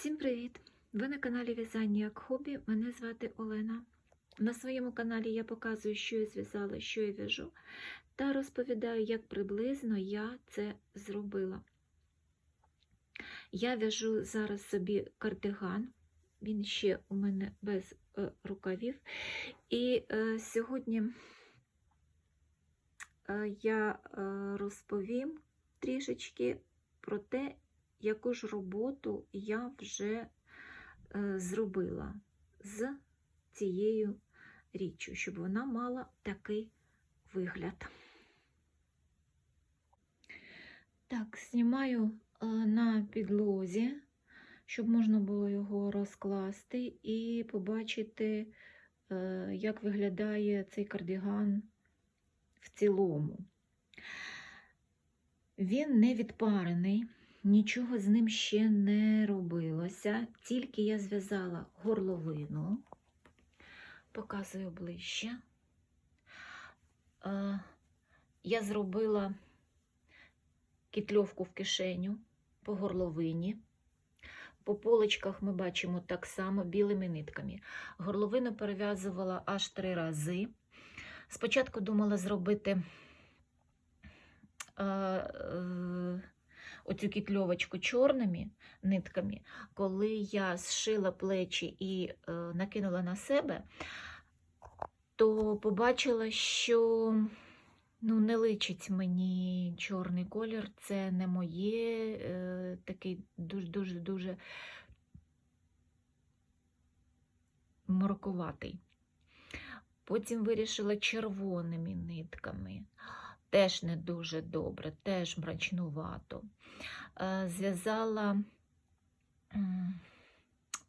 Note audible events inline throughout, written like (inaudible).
Всім привіт! Ви на каналі В'язання як хобі. Мене звати Олена. На своєму каналі я показую, що я зв'язала, що я в'яжу, та розповідаю, як приблизно я це зробила. Я в'яжу зараз собі кардиган, він ще у мене без е, рукавів. І е, сьогодні е, я е, розповім трішечки про те, яку ж роботу я вже е, зробила з цією річчю, щоб вона мала такий вигляд. Так, знімаю е, на підлозі, щоб можна було його розкласти і побачити, е, як виглядає цей кардиган в цілому. Він не відпарений. Нічого з ним ще не робилося, тільки я зв'язала горловину, показую ближче. Е, Я зробила кітльовку в кишеню по горловині. По полочках ми бачимо так само білими нитками. Горловину перев'язувала аж три рази. Спочатку думала зробити. е, е, оцю кітльовочку чорними нитками, коли я зшила плечі і е, накинула на себе, то побачила, що ну, не личить мені чорний колір, це не моє, е, такий дуже-дуже-дуже морокуватий. Потім вирішила червоними нитками теж не дуже добре, теж мрачнувато. Е, Зв'язала,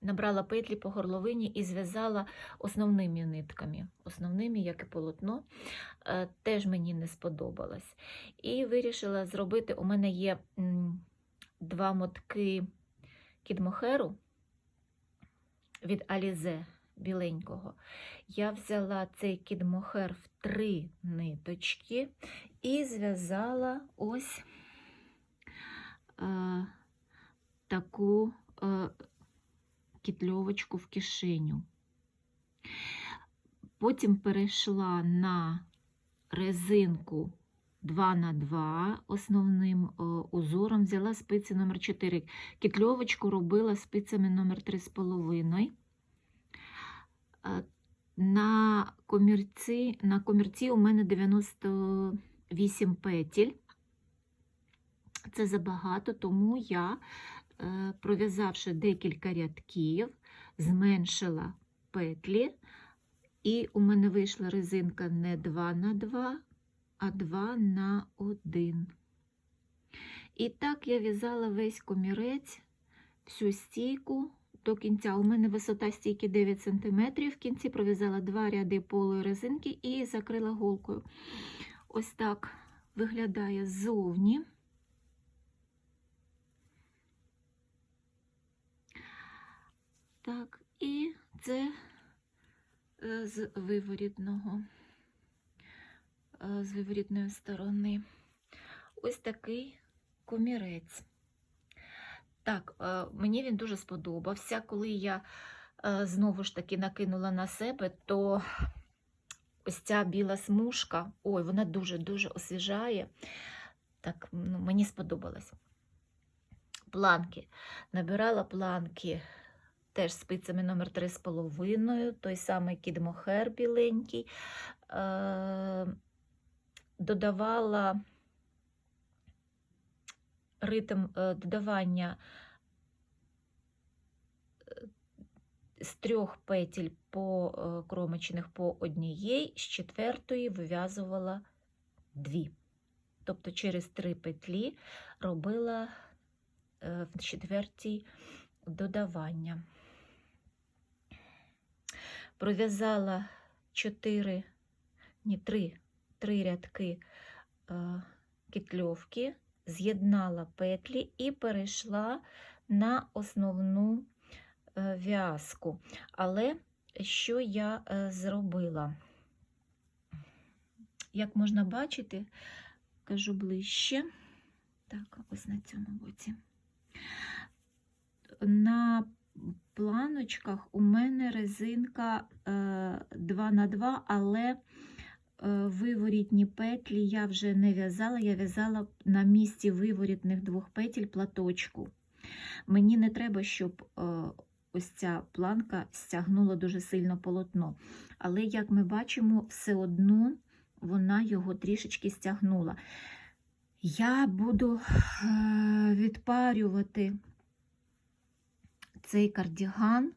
набрала петлі по горловині і зв'язала основними нитками, основними, як і полотно, Е, теж мені не сподобалось. І вирішила зробити: у мене є два мотки кідмохеру від Алізе біленького. Я взяла цей кідмохер в три ниточки і зв'язала ось е, таку е, кітльовочку в кишеню. Потім перейшла на резинку 2 на 2 основним е, узором, взяла спиці номер 4 Кітльовочку робила спицями номер 3,5. На комірці, на комірці у мене 98 петель. Це забагато, тому я, е, пров'язавши декілька рядків, зменшила петлі, і у мене вийшла резинка не 2 на 2, а 2 на 1. І так я в'язала весь комірець, всю стійку до кінця. У мене висота стійки 9 см. В кінці пров'язала два ряди полої резинки і закрила голкою. Ось так виглядає ззовні. Так, і це е, з виворітного, е, з виворітної сторони. Ось такий комірець. Так, е, мені він дуже сподобався. Коли я е, знову ж таки накинула на себе, то ось ця біла смужка, ой, вона дуже-дуже освіжає. Так, ну, мені сподобалось. Планки. Набирала планки теж спицями номер 3,5, той самий кідмохер біленький. Е, Додавала ритм е, додавання е, з трьох петель по е, кромочних по однієї, з четвертої вив'язувала дві. Тобто через три петлі робила в четвертій додавання. Пров'язала чотири, ні, три, три рядки е, кітльовки, з'єднала петлі і перейшла на основну е, в'язку. Але що я е, зробила? Як можна бачити, кажу ближче, так, ось на цьому боці. На планочках у мене резинка е, 2 на 2 але е, виворітні петлі я вже не в'язала, я в'язала на місці виворітних двох петель платочку. Мені не треба, щоб е, ось ця планка стягнула дуже сильно полотно. Але, як ми бачимо, все одно вона його трішечки стягнула. Я буду е, відпарювати цей кардіган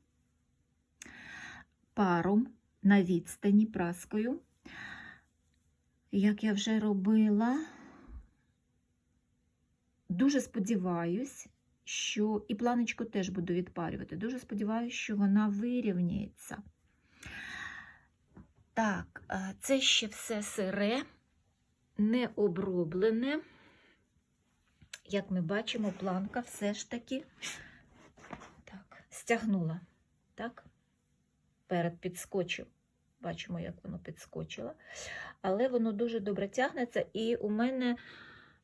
паром на відстані праскою. Як я вже робила, дуже сподіваюсь, що і планочку теж буду відпарювати. Дуже сподіваюся, що вона вирівняється. Так, е, це ще все сире, не оброблене. Як ми бачимо, планка все ж таки так, стягнула. Так? Перед підскочив. Бачимо, як воно підскочило. Але воно дуже добре тягнеться. І у мене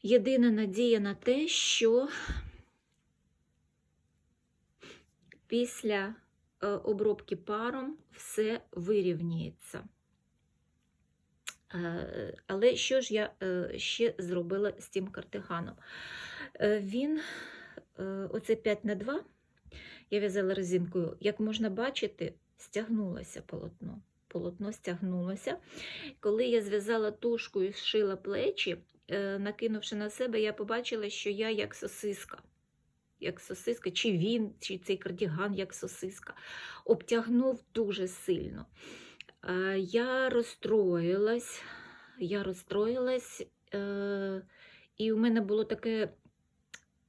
єдина надія на те, що після е, обробки паром все вирівнюється. Е, Але що ж я е, ще зробила з тим картиганом? Він, оце 5 на 2 я в'язала резинкою, як можна бачити, стягнулося полотно. Полотно стягнулося. Коли я зв'язала тушку і зшила плечі, е, накинувши на себе, я побачила, що я як сосиска. Як сосиска, чи він, чи цей кардіган як сосиска, обтягнув дуже сильно. Е, Я розстроїлась, я розстроїлась, е, і у мене було таке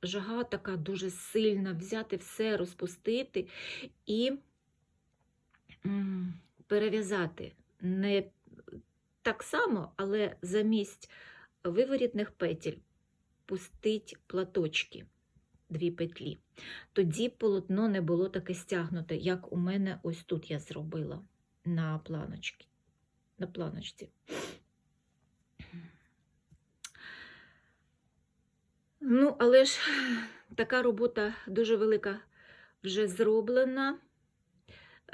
жага така дуже сильна взяти все, розпустити і перев'язати. Не так само, але замість виворітних петель пустить платочки, дві петлі. Тоді полотно не було таке стягнуте, як у мене ось тут я зробила на планочці. На планочці. Ну, але ж така робота дуже велика вже зроблена.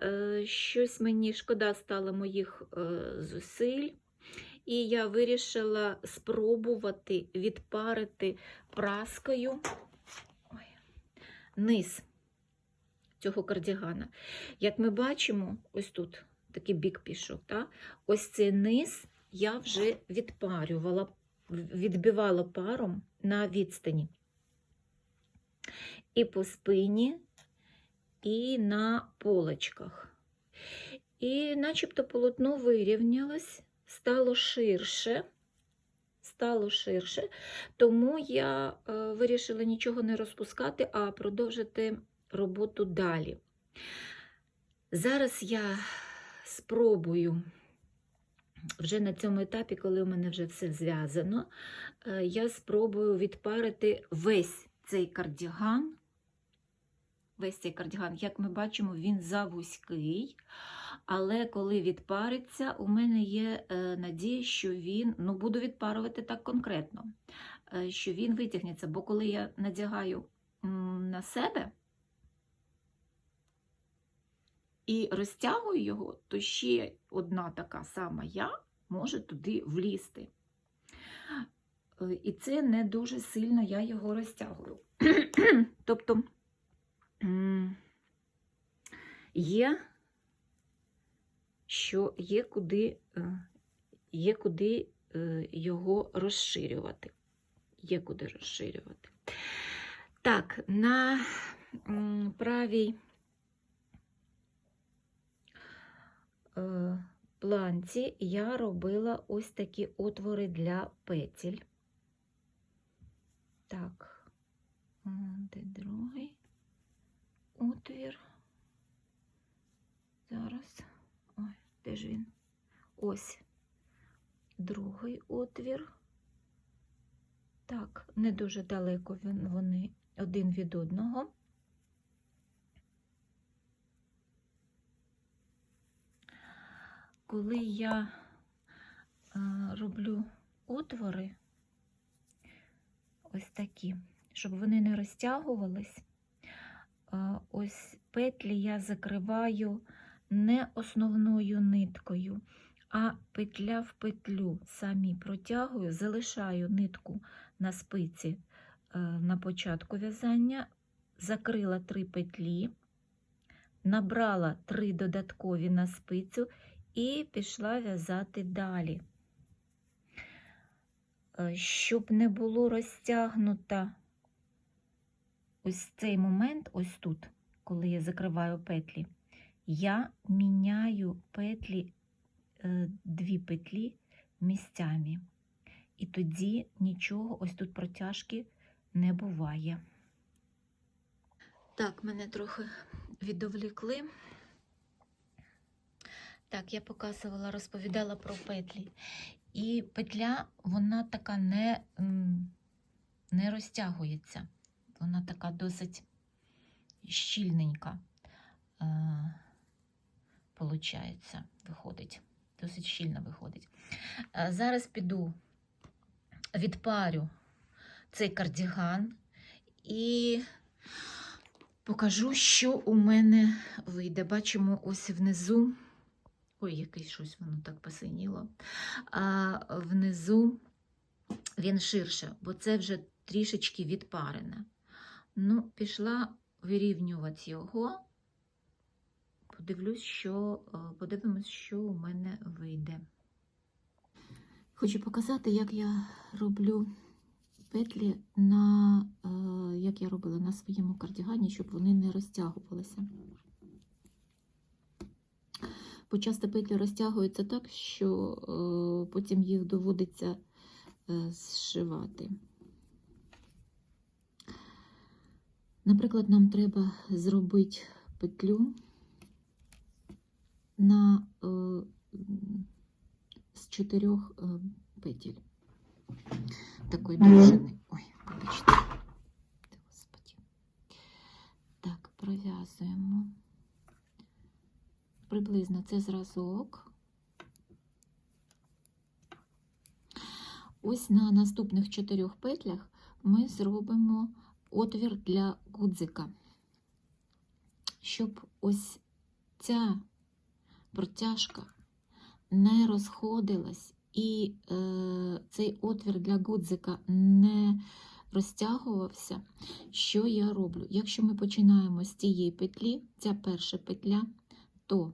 Е, Щось мені шкода стало моїх е, зусиль, і я вирішила спробувати відпарити праскою низ цього кардігана. Як ми бачимо, ось тут такий бік пішов. Та? Ось цей низ я вже відпарювала, відбивала паром на відстані. І по спині, і на полочках. І начебто полотно вирівнялось, стало ширше. Стало ширше, тому я е, вирішила нічого не розпускати, а продовжити роботу далі. Зараз я спробую вже на цьому етапі, коли у мене вже все зв'язано, е, я спробую відпарити весь цей кардіган. Весь цей кардіган, як ми бачимо, він завузький, але коли відпариться, у мене є е, надія, що він, ну буду відпарувати так конкретно, е, що він витягнеться, бо коли я надягаю на себе і розтягую його, то ще одна така сама я може туди влізти. Е, І це не дуже сильно я його розтягую. (clears throat) тобто є, що є куди, е, є куди е, його розширювати. Є куди розширювати. Так, на правій е, планці я робила ось такі отвори для петель. Так, де другий отвір. Зараз. Ой, де ж він? Ось другий отвір. Так, не дуже далеко вони один від одного. Коли я е, роблю отвори, ось такі, щоб вони не розтягувались, ось петлі я закриваю не основною ниткою, а петля в петлю. Самі протягую, залишаю нитку на спиці е, на початку в'язання, закрила три петлі, набрала три додаткові на спицю і пішла в'язати далі. Е, Щоб не було розтягнута ось цей момент, ось тут, коли я закриваю петлі, я міняю петлі, е, дві петлі місцями. І тоді нічого, ось тут протяжки не буває. Так, мене трохи відволікли. Так, я показувала, розповідала про петлі. І петля, вона така не, не розтягується. Вона така досить щільненька. Е, виходить. Досить щільно виходить. Е, Зараз піду відпарю цей кардіган і покажу, що у мене вийде. Бачимо ось внизу. Ой, якесь щось воно так посиніло. А внизу він ширше, бо це вже трішечки відпарене. Ну, пішла вирівнювати його. Подивлюсь, що, е, подивимось, що у мене вийде. Хочу показати, як я роблю петлі на, е, як я робила на своєму кардігані, щоб вони не розтягувалися. Бо часто петлі розтягуються так, що е, потім їх доводиться зшивати. Наприклад, нам треба зробити петлю на е, з чотирьох е, петель. Такої довжини. Ой, вибачте. Господи. Так, пров'язуємо. Приблизно це зразок. Ось на наступних чотирьох петлях ми зробимо отвір для гудзика, щоб ось ця протяжка не розходилась і е, цей отвір для гудзика не розтягувався. Що я роблю? Якщо ми починаємо з цієї петлі, ця перша петля, то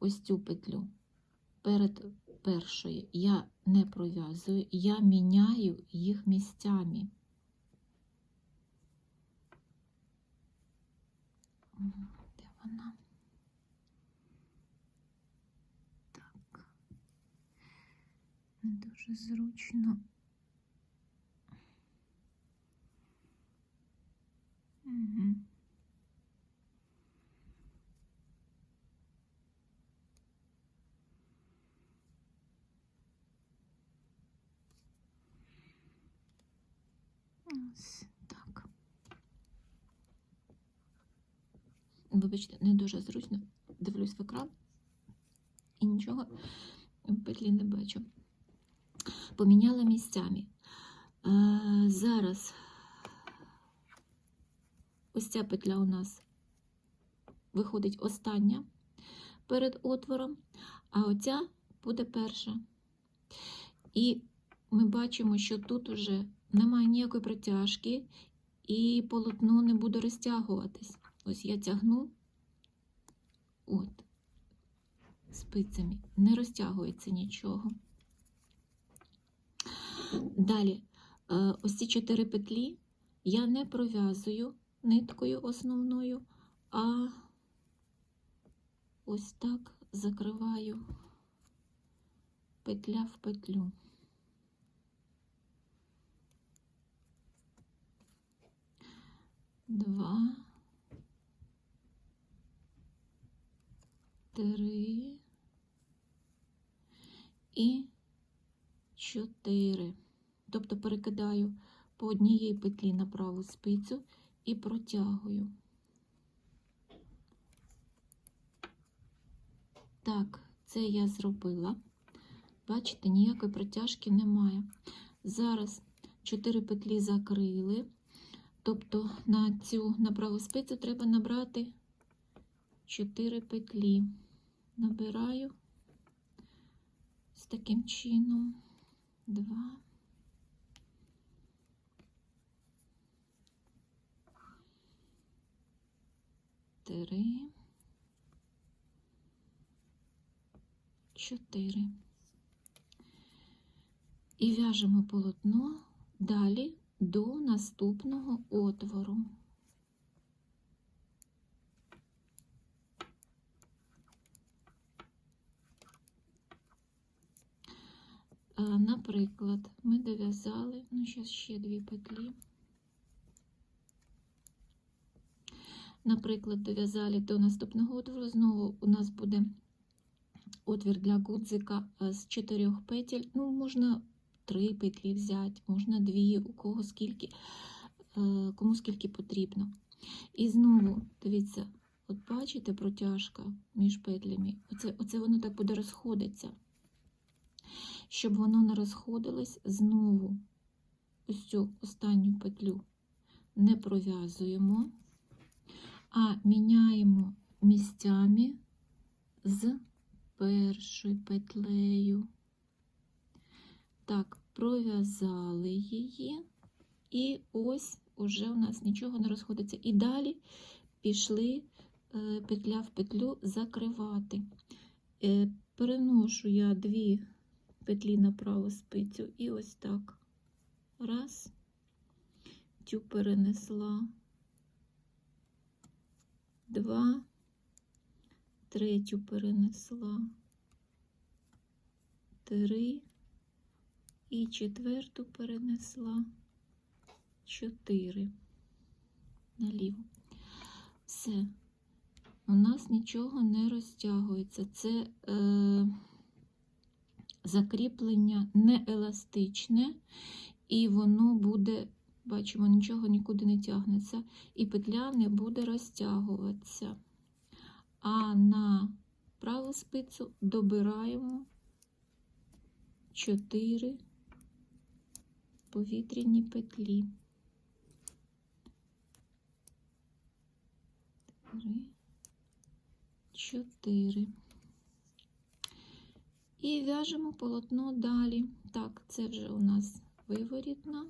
ось цю петлю перед першою я не пров'язую, я міняю їх місцями. Де вона? Так. Не дуже зручно. Угу. Ось так. Вибачте, не дуже зручно. Дивлюсь в екран і нічого в петлі не бачу. Поміняла місцями. Е, зараз ось ця петля у нас виходить остання перед отвором, а оця буде перша. І ми бачимо, що тут уже немає ніякої протяжки, і полотно не буде розтягуватись. Ось я тягну, от, спицями, не розтягується нічого. Далі, е, ось ці чотири петлі я не пров'язую ниткою основною, а ось так закриваю петля в петлю. Два, три і чотири. Тобто перекидаю по однієї петлі на праву спицю і протягую. Так, це я зробила. Бачите, ніякої протяжки немає. Зараз 4 петлі закрили, Тобто на цю на праву спицю треба набрати 4 петлі. Набираю з таким чином. Два. Три. Чотири. І в'яжемо полотно далі до наступного отвору. Наприклад, ми дов'язали, ну, зараз ще дві петлі. Наприклад, дов'язали до наступного отвору, знову у нас буде отвір для гудзика е, з чотирьох петель. Ну, можна три петлі взяти, можна дві, у кого скільки, е, кому скільки потрібно. І знову, дивіться, от бачите протяжка між петлями. Оце, оце воно так буде розходитися. Щоб воно не розходилось, знову ось цю останню петлю не пров'язуємо, а міняємо місцями з першою петлею. Так, пров'язали її, і ось уже у нас нічого не розходиться. І далі пішли е, петля в петлю закривати. Е, Переношу я дві петлі на праву спицю. І ось так. Раз, цю перенесла, два, третю перенесла, три. І четверту перенесла, чотири. Наліво. Все, у нас нічого не розтягується. Це е, закріплення не еластичне, і воно буде, бачимо, нічого нікуди не тягнеться, і петля не буде розтягуватися. А на праву спицю добираємо 4 повітряні петлі. Чотири. І в'яжемо полотно далі. Так, це вже у нас виворітна.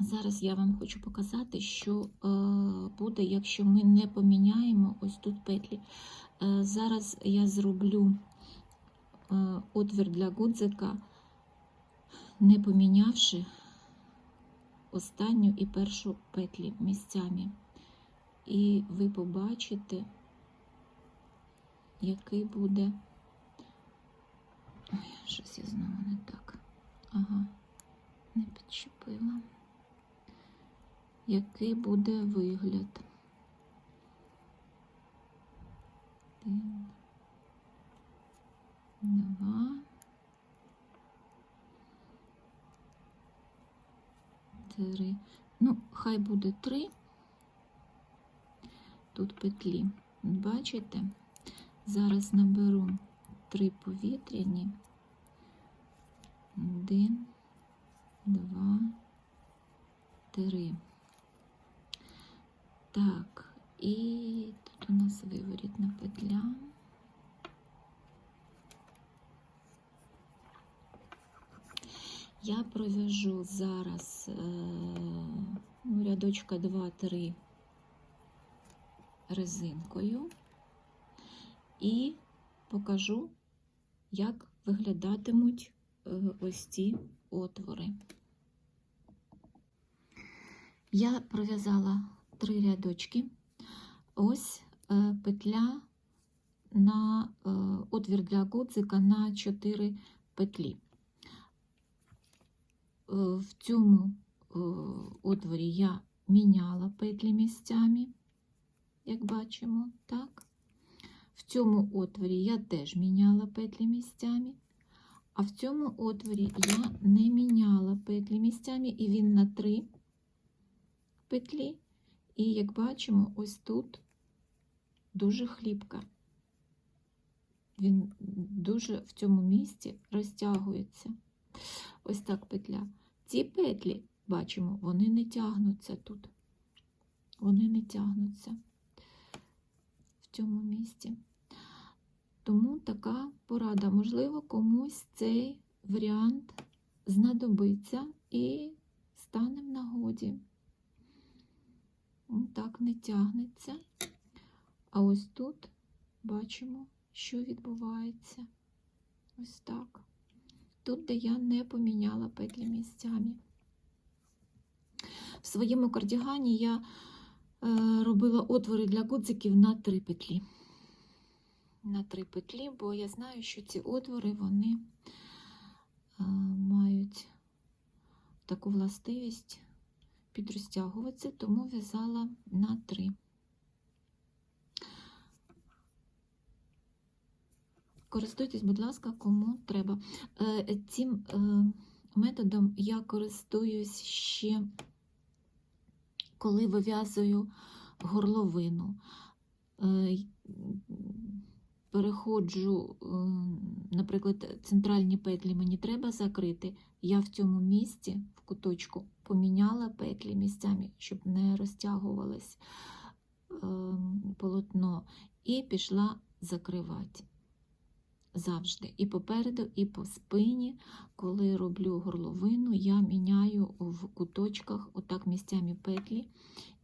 Зараз я вам хочу показати, що е, буде, якщо ми не поміняємо ось тут петлі. Е, зараз я зроблю отвір для гудзика, не помінявши останню і першу петлі місцями. І ви побачите, який буде. Ой, щось я знову не так. Ага, не підчепила який буде вигляд. Один, два, три. Ну, хай буде три. Тут петлі. Бачите? Зараз наберу три повітряні. Один, два, три. Так, і тут у нас виворітна петля. Я пров'яжу зараз е, ну, рядочка 2-3 резинкою і покажу, як виглядатимуть е, ось ці отвори. Я пров'язала три рядочки. Ось е, петля на отвір для гудзика на 4 петлі. Е, В цьому е, отворі я міняла петлі місцями, як бачимо, так. В цьому отворі я теж міняла петлі місцями, а в цьому отворі я не міняла петлі місцями, і він на 3 петлі і як бачимо, ось тут дуже хліпка. Він дуже в цьому місці розтягується. Ось так петля. Ці петлі, бачимо, вони не тягнуться тут. Вони не тягнуться в цьому місці. Тому така порада. Можливо, комусь цей варіант знадобиться і стане в нагоді. Так не тягнеться. А ось тут бачимо, що відбувається. Ось так. Тут, де я не поміняла петлі місцями. В своєму кардігані я е, робила отвори для гудзиків на три петлі. На три петлі, бо я знаю, що ці отвори вони е, мають таку властивість підрозтягуватися, тому в'язала на три. Користуйтесь, будь ласка, кому треба. Е, Цим е, методом я користуюсь ще, коли вив'язую горловину. Е, Переходжу, наприклад, центральні петлі мені треба закрити. Я в цьому місці, в куточку, поміняла петлі місцями, щоб не розтягувалось полотно, і пішла закривати завжди. І попереду, і по спині, коли роблю горловину, я міняю в куточках отак місцями петлі,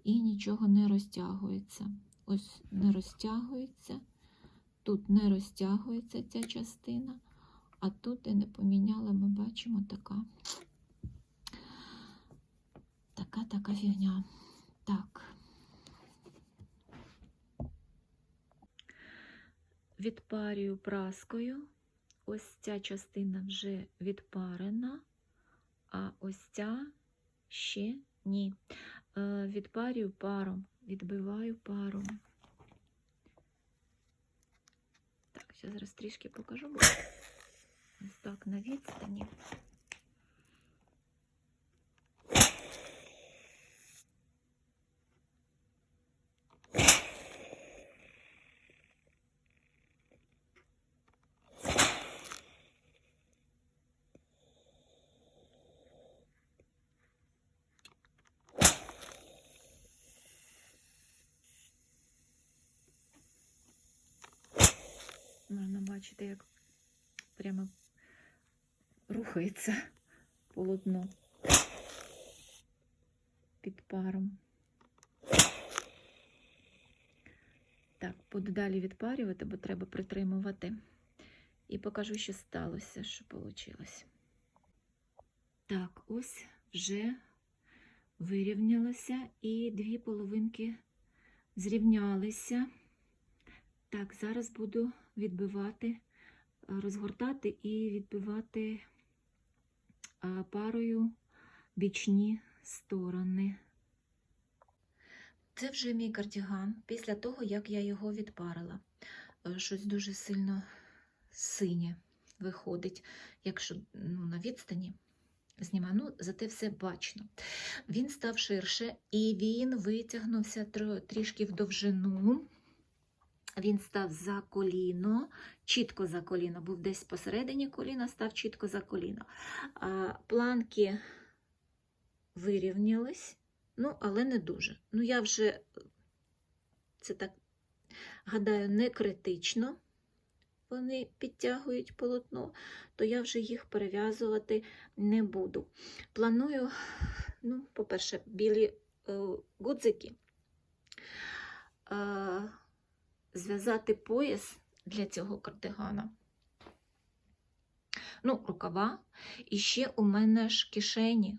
і нічого не розтягується. Ось не розтягується, тут не розтягується ця частина, а тут, де не поміняла, ми бачимо така така така фігня. Так. Відпарюю праскою. Ось ця частина вже відпарена, а ось ця ще ні. Е, Відпарюю паром, відбиваю паром. Так, зараз трішки покажу. Ось так на відстані. Бачити, як прямо рухається полотно під паром. Так, буду далі відпарювати, бо треба притримувати. І покажу, що сталося, що вийшло. Так, ось вже вирівнялося, і дві половинки зрівнялися. Так, зараз буду відбивати, розгортати і відбивати парою бічні сторони. Це вже мій кардіган після того, як я його відпарила. Е, Щось дуже сильно синє виходить, якщо ну, на відстані знімаю, ну, зате все бачно. Він став ширше і він витягнувся трішки в довжину. Він став за коліно, чітко за коліно, був десь посередині коліна, став чітко за коліно. Планки вирівнялись, ну, але не дуже. Ну, я вже це так гадаю, не критично вони підтягують полотно, то я вже їх перев'язувати не буду. Планую, ну, по-перше, білі е, гудзики. Зв'язати пояс для цього кардигана. Ну, рукава. І ще у мене ж кишені.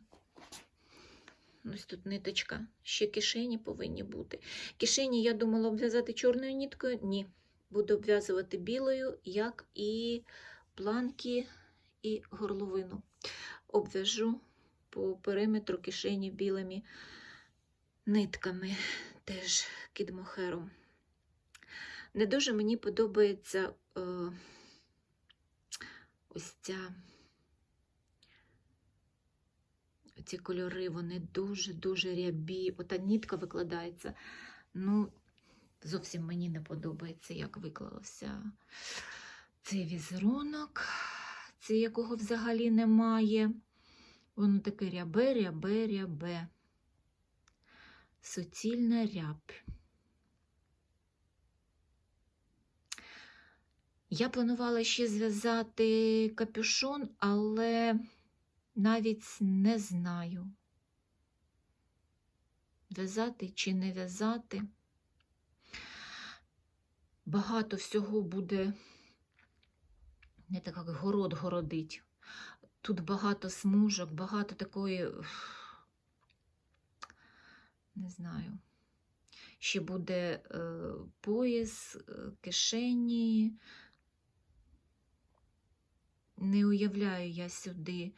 Ось тут ниточка. Ще кишені повинні бути. Кишені я думала обв'язати чорною ніткою. Ні. Буду обв'язувати білою, як і планки і горловину. Обв'яжу по периметру кишені білими нитками, теж кідмохером. Не дуже мені подобається е, ось ця ці кольори, вони дуже-дуже рябі. Ота нітка викладається. Ну, зовсім мені не подобається, як виклалося цей візерунок, це якого взагалі немає. Воно таке рябе, рябе, рябе. Суцільна ряб. Я планувала ще зв'язати капюшон, але навіть не знаю, в'язати чи не в'язати. Багато всього буде, не так як город городить. Тут багато смужок, багато такої, не знаю, ще буде е, пояс, е, кишені. Не уявляю я сюди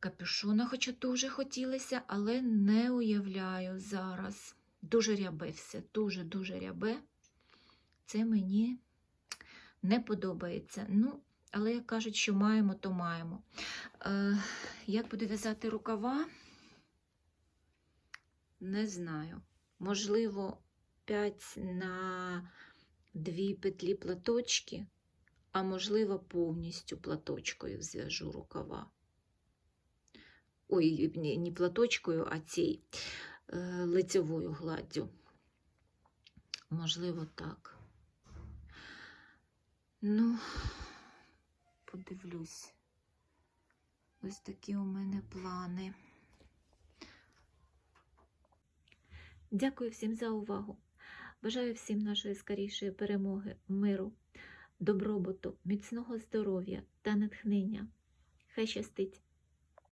капюшона, хоча дуже хотілося, але не уявляю зараз. Дуже рябе все, дуже-дуже рябе. Це мені не подобається. Ну, але як кажуть, що маємо, то маємо. Е, як буду в'язати рукава? Не знаю. Можливо, 5 на 2 петлі платочки, а можливо, повністю платочкою зв'яжу рукава. Ой, не, не платочкою, а цій е, лицевою гладдю. Можливо, так. Ну, подивлюсь. Ось такі у мене плани. Дякую всім за увагу. Бажаю всім нашої скорішої перемоги, миру, добробуту, міцного здоров'я та натхнення. Хай щастить!